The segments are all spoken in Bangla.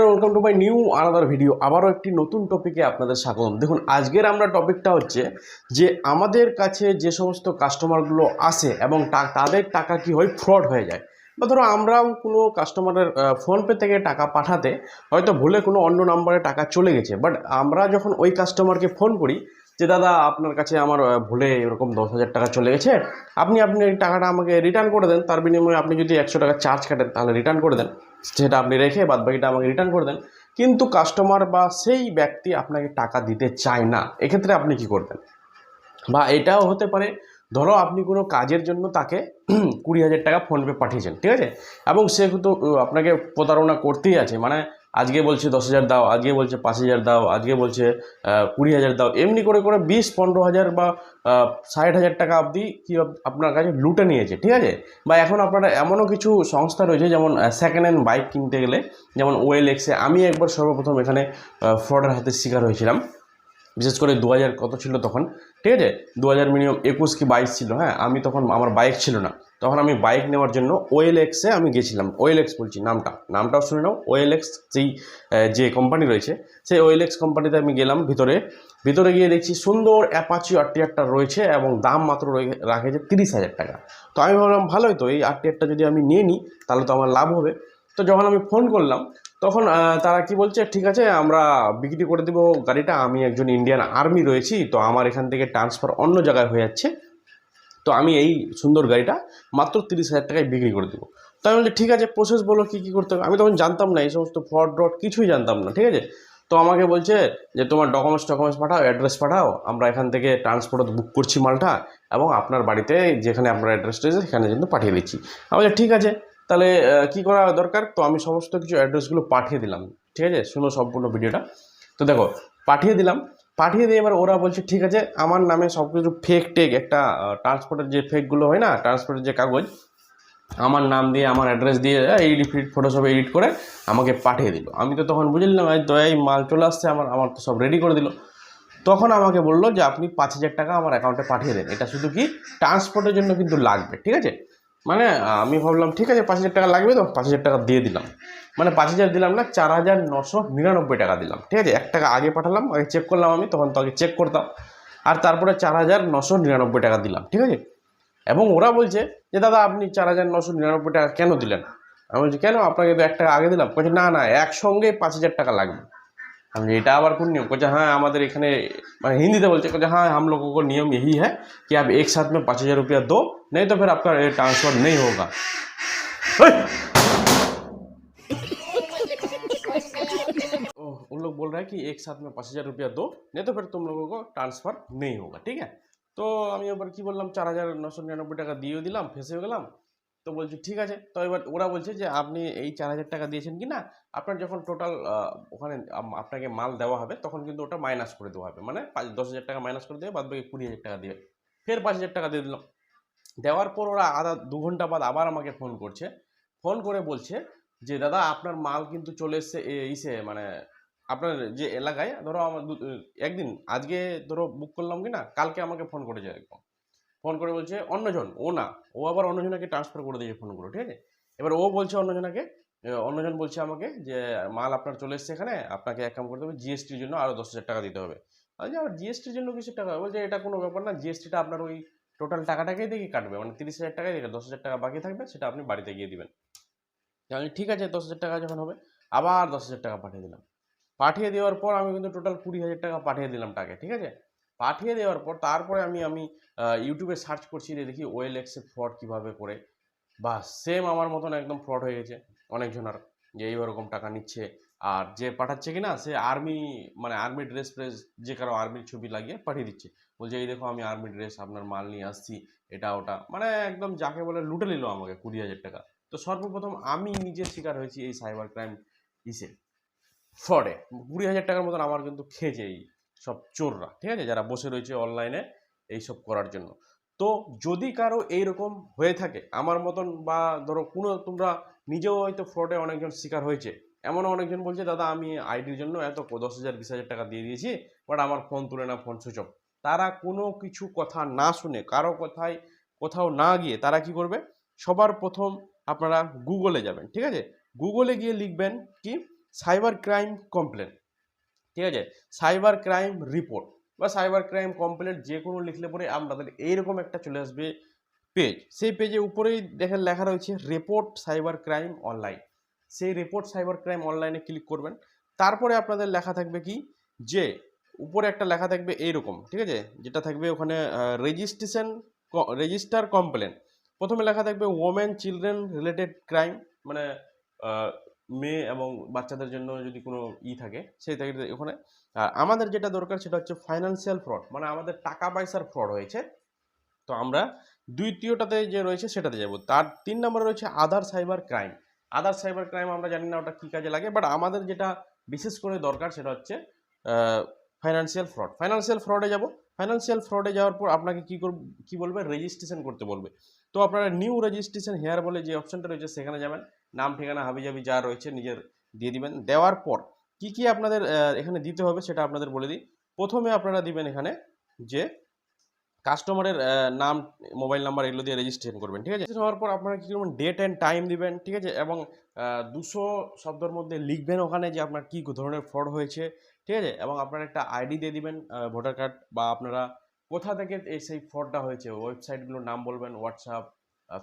Welcome to my new another video আবারও একটি নতুন টপিকে আপনাদের স্বাগতম। দেখুন, আজকের আমরা টপিকটা হচ্ছে যে, আমাদের কাছে যে সমস্ত কাস্টমারগুলো আসে এবং তাদের টাকা কি হয় ফ্রড হয়ে যায়। বা ধরো, আমরাও কোনো কাস্টমারের ফোনপে থেকে টাকা পাঠাতে হয়তো ভুলে কোনো অন্য নাম্বারে টাকা চলে গেছে। বাট আমরা যখন ওই কাস্টমারকে ফোন করি যে, দাদা, আপনার কাছে আমার ভুলে এরকম দশ হাজার টাকা চলে গেছে। আপনি আপনি টাকাটা আমাকে রিটার্ন করে দেন। তার বিনিময়ে আপনি যদি একশো টাকা চার্জ কাটেন, তাহলে রিটার্ন করে দেন। সেটা আপনি রেখে বাদ বাকিটা আমাকে রিটার্ন করে দেন। কিন্তু কাস্টমার বা সেই ব্যক্তি আপনাকে টাকা দিতে চায় না। এক্ষেত্রে আপনি কি করবেন? বা এটাও হতে পারে, ধরো আপনি কোনো কাজের জন্য তাকে কুড়ি হাজার টাকা ফোনপে পাঠিয়েছেন, ঠিক আছে? এবং সে কিন্তু আপনাকে প্রতারণা করতেই আছে। মানে আজকে বলছে দশ হাজার দাও, আজকে বলছে পাঁচ হাজার দাও, আজকে বলছে কুড়ি হাজার দাও, এমনি করে করে বিশ, পনেরো হাজার বা ষাট হাজার টাকা অবধি কি আপনার কাছে লুটে নিয়েছে, ঠিক আছে? বা এখন আপনারা এমনও কিছু সংস্থা রয়েছে যেমন সেকেন্ড হ্যান্ড বাইক কিনতে গেলে, যেমন ওয়েল এক্সে আমি একবার সর্বপ্রথম এখানে ফ্রডের হাতে শিকার হয়েছিলাম। বিশেষ করে দু হাজার কত ছিল তখন? ঠিক আছে? দু হাজার মিনিমাম একুশ কি বাইশ ছিল হ্যাঁ? আমি তখন, আমার বাইক ছিল না। তখন আমি বাইক নেওয়ার জন্য ওয়েল এক্সে আমি গেছিলাম। ওয়েল এক্স বলছি, নামটা। নামটাও শুনে নাও। ওয়েল এক্স যেই যে কোম্পানি রয়েছে, সেই ওয়েল এক্স কোম্পানিতে আমি গেলাম ভিতরে। ভিতরে গিয়ে দেখছি সুন্দর অ্যাপাচি আরটিআরটা রয়েছে এবং দাম মাত্র রাখেছে তিরিশ হাজার টাকা। তো আমি ভাবলাম, ভালোই তো, এই আরটিআরটা যদি আমি নিয়ে নিই, তাহলে তো আমার লাভ হবে। তো যখন আমি ফোন করলাম, তখন তারা কি বলছে, ঠিক আছে, আমরা বিক্রি করে দেবো গাড়িটা, আমি একজন ইন্ডিয়ান আর্মি রয়েছি, তো আমার এখান থেকে ট্রান্সফার অন্য জায়গায় হয়ে যাচ্ছে। তো আমি এই সুন্দর গাড়িটা মাত্র তিরিশ হাজার টাকায় বিক্রি করে দেবো। তো আমি বলছি, ঠিক আছে প্রসেস বলো, কী কী করতে হবে? আমি তখন জানতাম না, এই সমস্ত ফ্রড ড্রড কিছুই জানতাম না, ঠিক আছে? তো আমাকে বলছে যে, তোমার ডকুমেন্টস ডকুমেন্টস পাঠাও অ্যাড্রেস পাঠাও, আমরা এখান থেকে ট্রান্সপোর্ট বুক করছি মালটা, এবং আপনার বাড়িতে যেখানে আপনার অ্যাড্রেস রয়েছে, সেখানে কিন্তু পাঠিয়ে দিচ্ছি। আমি ঠিক আছে। তাহলে কী করা দরকার? তো আমি সমস্ত কিছু অ্যাড্রেসগুলো পাঠিয়ে দিলাম। ঠিক আছে? শুনো সম্পূর্ণ ভিডিওটা। তো দেখো, পাঠিয়ে দিলাম। পাঠিয়ে দিয়ে এবার ওরা বলছে, ঠিক আছে, আমার নামে সব কিছু ফেক টেক একটা ট্রান্সপোর্টের যে ফেকগুলো হয় না ট্রান্সপোর্টের যে কাগজ, আমার নাম দিয়ে, আমার অ্যাড্রেস দিয়ে এডিট ফিট ফটোশপ এডিট করে আমাকে পাঠিয়ে দিল। আমি তো তখন বুঝলাম এই মাল চলে আসছে, আমার আমার তো সব রেডি করে দিল। তখন আমাকে বলল যে, আপনি পাঁচ হাজার টাকা আমার অ্যাকাউন্টে পাঠিয়ে দেন। এটা শুধু কি? ট্রান্সপোর্টের জন্য কিন্তু লাগবে। ঠিক আছে? মানে আমি ভাবলাম, ঠিক আছে, পাঁচ হাজার টাকা লাগবে তো? পাঁচ হাজার টাকা দিয়ে দিলাম। মানে পাঁচ হাজার দিলাম না, চার হাজার নশো নিরানব্বই টাকা দিলাম। ঠিক আছে, এক টাকা আগে পাঠালাম, আগে চেক করলাম আমি, তখন তো আগে চেক করতাম। আর তারপরে চার হাজার নশো নিরানব্বই টাকা দিলাম, ঠিক আছে? এবং ওরা বলছে যে, দাদা, আপনি চার হাজার নশো নিরানব্বই টাকা কেন দিলেন? আমি বলছি, কেন? আপনাকে তো এক টাকা আগে দিলাম। বলছে, না না, একসঙ্গে পাঁচ হাজার টাকা লাগবে। আমি বলছি, এটা আবার কোন নিয়ম বলছে হ্যাঁ আমাদের এখানে মানে হিন্দিতে বলছে বলছে हाँ हम लोगों को नियम यही है कि आप एक साथ में पाँच हज़ार रुपया दो नहीं तो फिर आपका ट्रांसफर नहीं होगा ओए! ओह, उन लोग बोल रहे हैं कि एक साथ में पाँच हज़ार रुपया दो नहीं तो फिर तुम लोगों को ट्रांसफार नहीं होगा ঠিক আছে তো আমি এবার কি বললাম চার হাজার নশো নিরানব্বই টাকা দিয়েও দিলাম ফেসেও গেলাম তো বলছি, ঠিক আছে। তো এবার ওরা বলছে যে, আপনি এই চার হাজার টাকা দিয়েছেন কি না আপনার যখন টোটাল ওখানে আপনাকে মাল দেওয়া হবে, তখন কিন্তু ওটা মাইনাস করে দেওয়া হবে। মানে পাঁচ- দশ হাজার টাকা মাইনাস করে দেবে, বাদ বাকি কুড়ি হাজার টাকা দেবে ফের পাঁচ হাজার টাকা দিয়ে দিল। দেওয়ার পর ওরা আধা, দু ঘণ্টা বাদ আবার আমাকে ফোন করছে। ফোন করে বলছে যে, দাদা, আপনার মাল কিন্তু চলে এসছে ইসে মানে আপনার যে এলাকায়, ধরো আমার একদিন, আজকে ধরো বুক করলাম কি না কালকে আমাকে ফোন করেছে একদম। ফোন করে বলছে, অন্যজন। ও না, ও আবার অন্যজনকে ট্রান্সফার করে দিয়েছে ফোনগুলো ঠিক আছে? এবার ও বলছে অন্যজনাকে অন্যজন বলছে আমাকে যে, মাল আপনার চলে এসছে এখানে, আপনাকে এক কাম করতে হবে জিএসটির জন্য আরও দশ হাজার টাকা দিতে হবে। আমি যে আবার জিএসটির জন্য কিছু টাকা? বলছে, এটা কোনো ব্যাপার না জিএসটিটা আপনার ওই টোটাল টাকাটাকেই দেখে কাটবে মানে তিরিশ হাজার টাকায় দেখে, দশ হাজার টাকা বাকি থাকবে, সেটা আপনি বাড়িতে গিয়ে দিবেন। আমি ঠিক আছে, দশ হাজার টাকা যখন হবে, আবার দশ হাজার টাকা পাঠিয়ে দিলাম। পাঠিয়ে দেওয়ার পর আমি কিন্তু টোটাল কুড়ি হাজার টাকা পাঠিয়ে দিলাম টাকে ঠিক আছে? পাঠিয়ে দেওয়ার পর তারপরে আমি আমি ইউটিউবে সার্চ করছি দেখি ওয়েল এক্সে ফ্রড কীভাবে করে। বা সেম আমার মতন একদম ফ্রড হয়ে গেছে। অনেকজনের যে এই রকম টাকা নিচ্ছে আর যে পাঠাচ্ছে কি না সে আর্মি মানে আর্মি ড্রেস ফ্রেস যে কারও আর্মির ছবি লাগিয়ে পাঠিয়ে দিচ্ছে। বলছে, এই দেখো, আমি আর্মি ড্রেস আপনার মাল নিয়ে আসছি, এটা, ওটা। মানে একদম যাকে বলে লুটে নিল আমাকে কুড়ি হাজার টাকা। তো সর্বপ্রথম আমি নিজে শিকার হয়েছি এই সাইবার ক্রাইম ইসে ফ্রডে কুড়ি হাজার টাকার মতন আমার কিন্তু খেয়েছে এই সব চোররা, ঠিক আছে? যারা বসে রয়েছে অনলাইনে এইসব করার জন্য। তো যদি কারও এইরকম হয়ে থাকে, আমার মতন বা ধরো কোনো তোমরা নিজেও হয়তো ফ্রডে অনেকজন শিকার হয়েছে। এমন অনেকজন বলছে, দাদা, আমি আইডির জন্য এত দশ হাজার, বিশ হাজার টাকা দিয়ে দিয়েছি বাট আমার ফোন তুলে না ফোন সুইচ অফ তারা কোনো কিছু কথা না শুনে, কারও কথায় কোথাও না গিয়ে তারা কি করবে? সবার প্রথম আপনারা গুগলে যাবেন, ঠিক আছে? গুগলে গিয়ে লিখবেন কি? সাইবার ক্রাইম কমপ্লেন ঠিক আছে? সাইবার ক্রাইম রিপোর্ট বা সাইবার ক্রাইম কমপ্লেন যে কোনো লিখলে পরে আপনাদের এইরকম একটা চলে আসবে পেজ সেই পেজে উপরেই দেখেন লেখা রয়েছে রিপোর্ট সাইবার ক্রাইম অনলাইন সেই রিপোর্ট সাইবার ক্রাইম অনলাইনে ক্লিক করবেন। তারপরে আপনাদের লেখা থাকবে কি? যে উপরে একটা লেখা থাকবে এইরকম, ঠিক আছে? যেটা থাকবে ওখানে রেজিস্ট্রেশন রেজিস্টার কমপ্লেন প্রথমে লেখা থাকবে ওমেন চিলড্রেন রিলেটেড ক্রাইম মানে মেয়ে এবং বাচ্চাদের জন্য যদি কোনো ই থাকে, সেই থাকে ওখানে আমাদের যেটা দরকার সেটা হচ্ছে ফাইন্যান্সিয়াল ফ্রড মানে আমাদের টাকা পয়সার ফ্রড হয়েছে। তো আমরা দ্বিতীয়টাতে যে রয়েছে সেটাতে যাব। তার তিন নম্বরে রয়েছে other cyber crime other cyber crime আমরা জানি না ওটা কী কাজে লাগে বাট আমাদের যেটা বিশেষ করে দরকার সেটা হচ্ছে ফাইন্যান্সিয়াল ফ্রড ফাইন্যান্সিয়াল ফ্রডে যাব। ফাইন্যান্সিয়াল ফ্রডে যাওয়ার পর আপনাকে কী করব, কী বলবে? রেজিস্ট্রেশন করতে বলবে। তো আপনারা নিউ রেজিস্ট্রেশন হেয়ার বলে যে অপশনটা রয়েছে সেখানে যাবেন। নাম, ঠিকানা, হাবিজাবি যা রয়েছে নিজের দিয়ে দিবেন। দেওয়ার পর কি কি আপনাদের এখানে দিতে হবে সেটা আপনাদের বলে দিই। প্রথমে আপনারা দিবেন এখানে যে কাস্টমারের নাম, মোবাইল নাম্বার এগুলো দিয়ে রেজিস্ট্রেশন করবেন, ঠিক আছে? হওয়ার পর আপনারা কী করবেন ডেট অ্যান্ড টাইম দিবেন, ঠিক আছে? এবং দুশো শব্দের মধ্যে লিখবেন ওখানে যে আপনার কী ধরনের ফ্রড হয়েছে, ঠিক আছে? এবং আপনার একটা আইডি দিয়ে দিবেন ভোটার কার্ড বা আপনারা কোথা থেকে সেই ফ্রডটা হয়েছে ওয়েবসাইটগুলোর নাম বলবেন হোয়াটসঅ্যাপ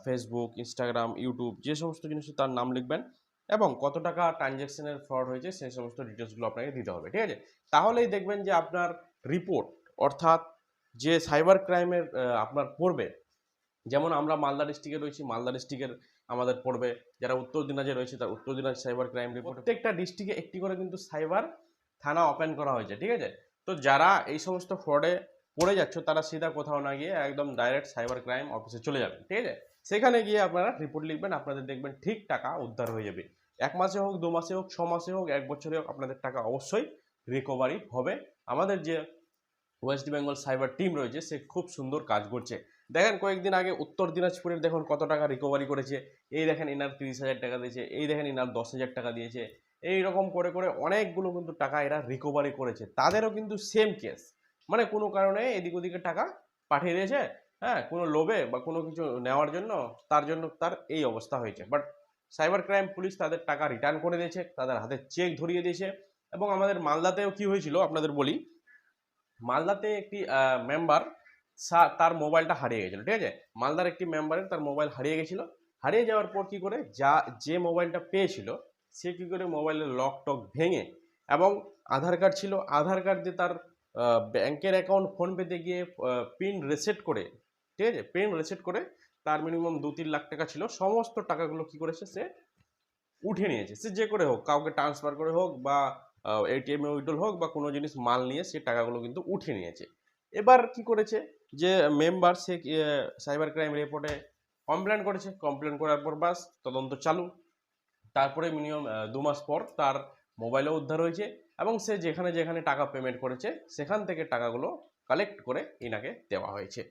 ফেসবুক ইনস্টাগ্রাম ইউটিউব যে সমস্ত জিনিস তার নাম লিখবেন এবং কত টাকা ট্রানজ্যাকশনের ফ্রড হয়েছে সেই সমস্ত ডিটেলসগুলো আপনাকে দিতে হবে, ঠিক আছে? তাহলেই দেখবেন যে আপনার রিপোর্ট অর্থাৎ যে সাইবার ক্রাইমের আপনার পড়বে, যেমন আমরা মালদা ডিস্ট্রিক্টে রয়েছি, মালদা ডিস্ট্রিক্টের আমাদের পড়বে, যারা উত্তর দিনাজে রয়েছে তার উত্তর দিনাজ সাইবার ক্রাইম রিপোর্ট প্রত্যেকটা ডিস্ট্রিক্টে একটি করে কিন্তু সাইবার থানা ওপেন করা হয়েছে, ঠিক আছে? তো যারা এই সমস্ত ফ্রডে পড়ে যাচ্ছ, তারা সিধা কোথাও না গিয়ে একদম ডাইরেক্ট সাইবার ক্রাইম অফিসে চলে যাবেন, ঠিক আছে? সেখানে গিয়ে আপনারা রিপোর্ট লিখবেন, আপনাদের দেখবেন ঠিক টাকা উদ্ধার হয়ে যাবে। এক মাসে হোক, দু মাসে হোক, ছ মাসে হোক, এক বছরে হোক, আপনাদের টাকা অবশ্যই রিকভারি হবে। আমাদের যে ওয়েস্ট বেঙ্গল সাইবার টিম রয়েছে, সে খুব সুন্দর কাজ করছে। দেখেন, কয়েকদিন আগে উত্তর দিনাজপুরের দেখুন কত টাকা রিকভারি করেছে। এই দেখেন এনার তিরিশ হাজার টাকা দিয়েছে, এই দেখেন এনার দশ হাজার টাকা দিয়েছে। এই রকম করে করে অনেকগুলো কিন্তু টাকা এরা রিকভারি করেছে। তাদেরও কিন্তু সেম কেস মানে কোনো কারণে এদিক ওদিকে টাকা পাঠিয়ে দিয়েছে হ্যাঁ কোনো লোভে বা কোনো কিছু নেওয়ার জন্য তার জন্য তার এই অবস্থা হয়েছে। বাট সাইবার ক্রাইম পুলিশ তাদের টাকা রিটার্ন করে দিয়েছে, তাদের হাতে চেক ধরিয়ে দিয়েছে এবং আমাদের মালদাতেও কি হয়েছিল আপনাদের বলি, মালদাতে একটি মেম্বার তার মোবাইলটা হারিয়ে গেছিল, ঠিক আছে? মালদার একটি মেম্বারের তার মোবাইল হারিয়ে গেছিল। হারিয়ে যাওয়ার পর কি করে, যা, যে মোবাইলটা পেয়েছিল, সে কী করে মোবাইলের লক টক ভেঙে এবং আধার কার্ড ছিল, আধার কার্ড দিয়ে তার ব্যাংকের অ্যাকাউন্ট ফোনপেতে গিয়ে পিন রিসেট করে ঠিক আছে পেন রিসেট করে তার মিনিমাম দু তিন লাখ টাকা ছিল। সমস্ত টাকাগুলো কি করেছে সে উঠে নিয়েছে। সে যে করে হোক, কাউকে ট্রান্সফার করে হোক বা এটিএম এ উইড্রল হোক বা কোনো জিনিস মাল নিয়ে সে টাকাগুলো কিন্তু উঠে নিয়েছে। এবার কি করেছে যে মেম্বার সে সাইবার ক্রাইম রিপোর্টে কমপ্লেন করেছে। কমপ্লেন করার পর বাস তদন্ত চালু। তারপরে মিনিমাম দু মাস পর তার মোবাইলও উদ্ধার হয়েছে এবং সে যেখানে যেখানে টাকা পেমেন্ট করেছে, সেখান থেকে টাকাগুলো কালেক্ট করে ইনাকে দেওয়া হয়েছে।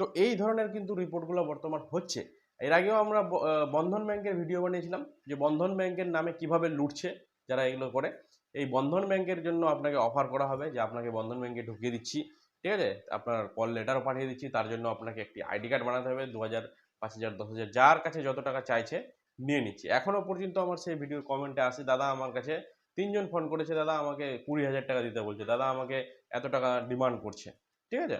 তো এই ধরনের কিন্তু রিপোর্টগুলো বর্তমান হচ্ছে। এর আগেও আমরা বন্ধন ব্যাংকের ভিডিও বানিয়েছিলাম যে বন্ধন ব্যাংকের নামে কীভাবে লুটছে যারা এগুলো করে। এই বন্ধন ব্যাংকের জন্য আপনাকে অফার করা হবে যে আপনাকে বন্ধন ব্যাংকে ঢুকিয়ে দিচ্ছি, ঠিক আছে? আপনার কল লেটারও পাঠিয়ে দিচ্ছি, তার জন্য আপনাকে একটি আইডি কার্ড বানাতে হবে, দু হাজার, পাঁচ হাজার, দশ হাজার, যার কাছে যত টাকা চাইছে নিয়ে নিচ্ছি। এখনও পর্যন্ত আমার সেই ভিডিওর কমেন্টে আসে, দাদা আমার কাছে তিনজন ফোন করেছে, দাদা আমাকে কুড়ি হাজার টাকা দিতে বলছে, দাদা আমাকে এত টাকা ডিমান্ড করছে। ঠিক আছে?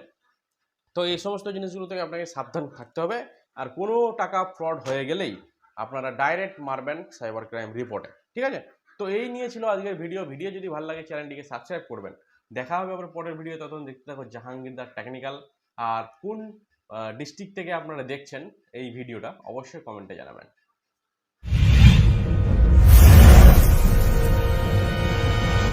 তো এই সমস্ত জিনিসগুলো থেকে আপনাকে সাবধান থাকতে হবে। আর কোনো টাকা ফ্রড হয়ে গেলেই আপনারা ডাইরেক্ট মারবেন সাইবার ক্রাইম রিপোর্টে ঠিক আছে? তো এই নিয়ে ছিল আজকের ভিডিও ভিডিও যদি ভালো লাগে চ্যানেলটিকে সাবস্ক্রাইব করবেন। দেখা হবে আবার পরের ভিডিও তখন দেখতে থাকো জাহাঙ্গীরদার টেকনিক্যাল আর কোন ডিস্ট্রিক্ট থেকে আপনারা দেখছেন এই ভিডিওটা অবশ্যই কমেন্টে জানাবেন।